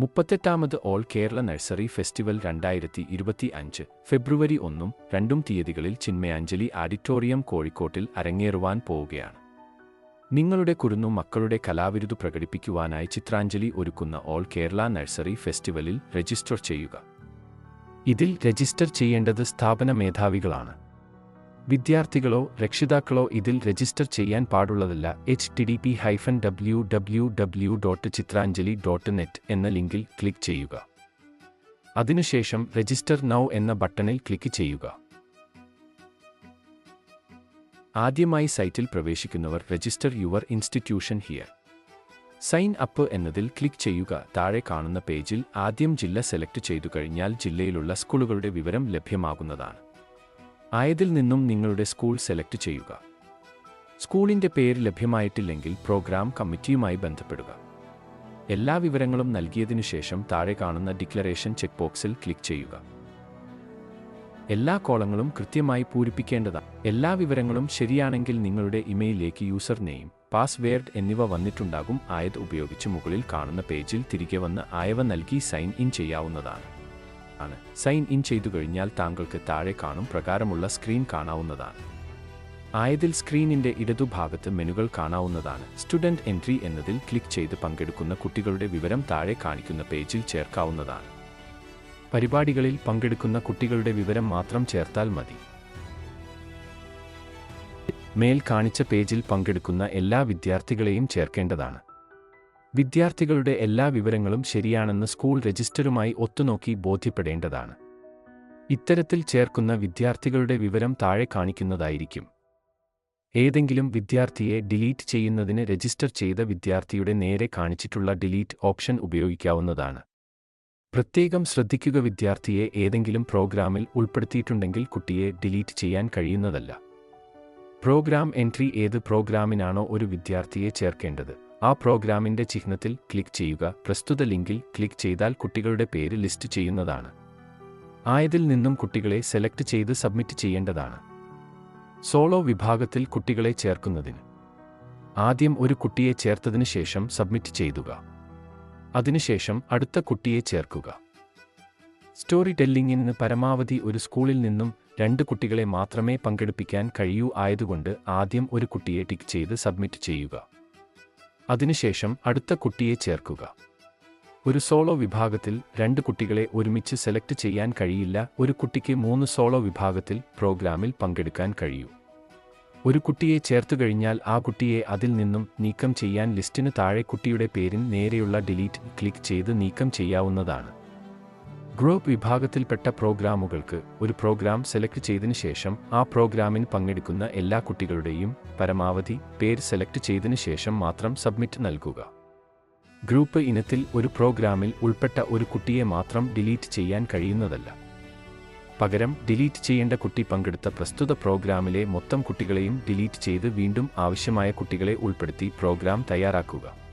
മുപ്പത്തെട്ടാമത് all Kerala nursery festival രണ്ടായിരത്തി ഇരുപത്തി അഞ്ച് ഫെബ്രുവരി ഒന്നും രണ്ടും തീയതികളിൽ ചിന്മയാഞ്ജലി ആഡിറ്റോറിയം കോഴിക്കോട്ടിൽ അരങ്ങേറുവാൻ പോവുകയാണ്. നിങ്ങളുടെ കുരുന്നു മക്കളുടെ കലാവിരുത് പ്രകടിപ്പിക്കുവാനായി ചിത്രാഞ്ജലി ഒരുക്കുന്ന ഓൾ കേരള നഴ്സറി ഫെസ്റ്റിവലിൽ രജിസ്റ്റർ ചെയ്യുക. ഇതിൽ രജിസ്റ്റർ ചെയ്യേണ്ടത് സ്ഥാപന മേധാവികളാണ്. വിദ്യാർത്ഥികളോ രക്ഷിതാക്കളോ ഇതിൽ രജിസ്റ്റർ ചെയ്യാൻ പാടുള്ളതല്ല. H T T P hyphen W W W dot Chitranjali dot net എന്ന ലിങ്കിൽ ക്ലിക്ക് ചെയ്യുക. അതിനുശേഷം രജിസ്റ്റർ നൗ എന്ന ബട്ടണിൽ ക്ലിക്ക് ചെയ്യുക. ആദ്യമായി സൈറ്റിൽ പ്രവേശിക്കുന്നവർ register your institution here. Sign up എന്നതിൽ ക്ലിക്ക് ചെയ്യുക. താഴെ കാണുന്ന പേജിൽ ആദ്യം ജില്ല സെലക്ട് ചെയ്തു കഴിഞ്ഞാൽ ജില്ലയിലുള്ള സ്കൂളുകളുടെ വിവരം ലഭ്യമാകുന്നതാണ്. ആയതിൽ നിന്നും നിങ്ങളുടെ സ്കൂൾ സെലക്ട് ചെയ്യുക. സ്കൂളിന്റെ പേര് ലഭ്യമായിട്ടില്ലെങ്കിൽ പ്രോഗ്രാം കമ്മിറ്റിയുമായി ബന്ധപ്പെടുക. എല്ലാ വിവരങ്ങളും നൽകിയതിനു ശേഷം താഴെ കാണുന്ന ഡിക്ലറേഷൻ ചെക്ക് ബോക്സിൽ ക്ലിക്ക് ചെയ്യുക. എല്ലാ കോളങ്ങളും കൃത്യമായി പൂരിപ്പിക്കേണ്ടതാണ്. എല്ലാ വിവരങ്ങളും ശരിയാണെങ്കിൽ നിങ്ങളുടെ ഇമെയിലേക്ക് യൂസർ നെയിം പാസ്വേഡ് എന്നിവ വന്നിട്ടുണ്ടാകും. ആയത് ഉപയോഗിച്ച് മുകളിൽ കാണുന്ന പേജിൽ തിരികെ വന്ന് ആയവ നൽകി സൈൻ ഇൻ ചെയ്യാവുന്നതാണ്. ആണ്. സൈൻ ഇൻ ചെയ്തു കഴിഞ്ഞാൽ താങ്കൾക്ക് താഴെ കാണും പ്രകാരമുള്ള സ്ക്രീൻ കാണാവുന്നതാണ്. ആയതിൽ സ്ക്രീനിന്റെ ഇടതുഭാഗത്ത് മെനുകൾ കാണാവുന്നതാണ്. സ്റ്റുഡന്റ് എൻട്രി എന്നതിൽ ക്ലിക്ക് ചെയ്ത് പങ്കെടുക്കുന്ന കുട്ടികളുടെ വിവരം താഴെ കാണിക്കുന്ന പേജിൽ ചേർക്കാവുന്നതാണ്. പരിപാടികളിൽ പങ്കെടുക്കുന്ന കുട്ടികളുടെ വിവരം മാത്രം ചേർത്താൽ മതി. മേൽ കാണിച്ച പേജിൽ പങ്കെടുക്കുന്ന എല്ലാ വിദ്യാർത്ഥികളെയും ചേർക്കേണ്ടതാണ്. വിദ്യാർത്ഥികളുടെ എല്ലാ വിവരങ്ങളും ശരിയാണെന്ന് സ്കൂൾ രജിസ്റ്ററുമായി ഒത്തുനോക്കി ബോധ്യപ്പെടേണ്ടതാണ്. ഇത്തരത്തിൽ ചേർക്കുന്ന വിദ്യാർത്ഥികളുടെ വിവരം താഴെ കാണിക്കുന്നതായിരിക്കും. ഏതെങ്കിലും വിദ്യാർത്ഥിയെ ഡിലീറ്റ് ചെയ്യുന്നതിന് രജിസ്റ്റർ ചെയ്ത വിദ്യാർത്ഥിയുടെ നേരെ കാണിച്ചിട്ടുള്ള ഡിലീറ്റ് ഓപ്ഷൻ ഉപയോഗിക്കാവുന്നതാണ്. പ്രത്യേകം ശ്രദ്ധിക്കുക വിദ്യാർത്ഥിയെ ഏതെങ്കിലും പ്രോഗ്രാമിൽ ഉൾപ്പെടുത്തിയിട്ടുണ്ടെങ്കിൽ കുട്ടിയെ ഡിലീറ്റ് ചെയ്യാൻ കഴിയുന്നതല്ല. പ്രോഗ്രാം എൻട്രി ഏത് പ്രോഗ്രാമിനാണോ ഒരു വിദ്യാർത്ഥിയെ ചേർക്കേണ്ടത്. ആ പ്രോഗ്രാമിന്റെ ചിഹ്നത്തിൽ ക്ലിക്ക് ചെയ്യുക. പ്രസ്തുത ലിങ്കിൽ ക്ലിക്ക് ചെയ്താൽ കുട്ടികളുടെ പേര് ലിസ്റ്റ് ചെയ്യുന്നതാണ്. ആയതിൽ നിന്നും കുട്ടികളെ സെലക്ട് ചെയ്ത് സബ്മിറ്റ് ചെയ്യേണ്ടതാണ്. സോളോ വിഭാഗത്തിൽ കുട്ടികളെ ചേർക്കുന്നതിന്. ആദ്യം ഒരു കുട്ടിയെ ചേർത്തതിന് ശേഷം സബ്മിറ്റ് ചെയ്തുക. അതിനുശേഷം അടുത്ത കുട്ടിയെ ചേർക്കുക. സ്റ്റോറി ടെല്ലിങ്ങിന് പരമാവധി ഒരു സ്കൂളിൽ നിന്നും രണ്ട് കുട്ടികളെ മാത്രമേ പങ്കെടുപ്പിക്കാൻ കഴിയൂ ആയതുകൊണ്ട് ആദ്യം ഒരു കുട്ടിയെ ടിക്ക് ചെയ്ത് സബ്മിറ്റ് ചെയ്യുക. അതിനുശേഷം അടുത്ത കുട്ടിയെ ചേർക്കുക. ഒരു സോളോ വിഭാഗത്തിൽ രണ്ട് കുട്ടികളെ ഒരുമിച്ച് സെലക്ട് ചെയ്യാൻ കഴിയില്ല. ഒരു കുട്ടിക്ക് മൂന്ന് സോളോ വിഭാഗത്തിൽ പ്രോഗ്രാമിൽ പങ്കെടുക്കാൻ കഴിയൂ. ഒരു കുട്ടിയെ ചേർത്തു കഴിഞ്ഞാൽ ആ കുട്ടിയെ അതിൽ നിന്നും നീക്കം ചെയ്യാൻ ലിസ്റ്റിന് താഴെ കുട്ടിയുടെ പേരിൽ നേരെയുള്ള ഡിലീറ്റ് ക്ലിക്ക് ചെയ്ത് നീക്കം ചെയ്യാവുന്നതാണ്. ഗ്രൂപ്പ് വിഭാഗത്തിൽപ്പെട്ട പ്രോഗ്രാമുകൾക്ക് ഒരു പ്രോഗ്രാം സെലക്ട് ചെയ്തതിനു ശേഷം ആ പ്രോഗ്രാമിന് പങ്കെടുക്കുന്ന എല്ലാ കുട്ടികളുടെയും പരമാവധി പേര് സെലക്ട് ചെയ്തതിനു ശേഷം മാത്രം സബ്മിറ്റ് നൽകുക. ഗ്രൂപ്പ് ഇനത്തിൽ ഒരു പ്രോഗ്രാമിൽ ഉൾപ്പെട്ട ഒരു കുട്ടിയെ മാത്രം ഡിലീറ്റ് ചെയ്യാൻ കഴിയുന്നതല്ല. പകരം ഡിലീറ്റ് ചെയ്യേണ്ട കുട്ടി പങ്കെടുത്ത പ്രസ്തുത പ്രോഗ്രാമിലെ മൊത്തം കുട്ടികളെയും ഡിലീറ്റ് ചെയ്ത് വീണ്ടും ആവശ്യമായ കുട്ടികളെ ഉൾപ്പെടുത്തി പ്രോഗ്രാം തയ്യാറാക്കുക.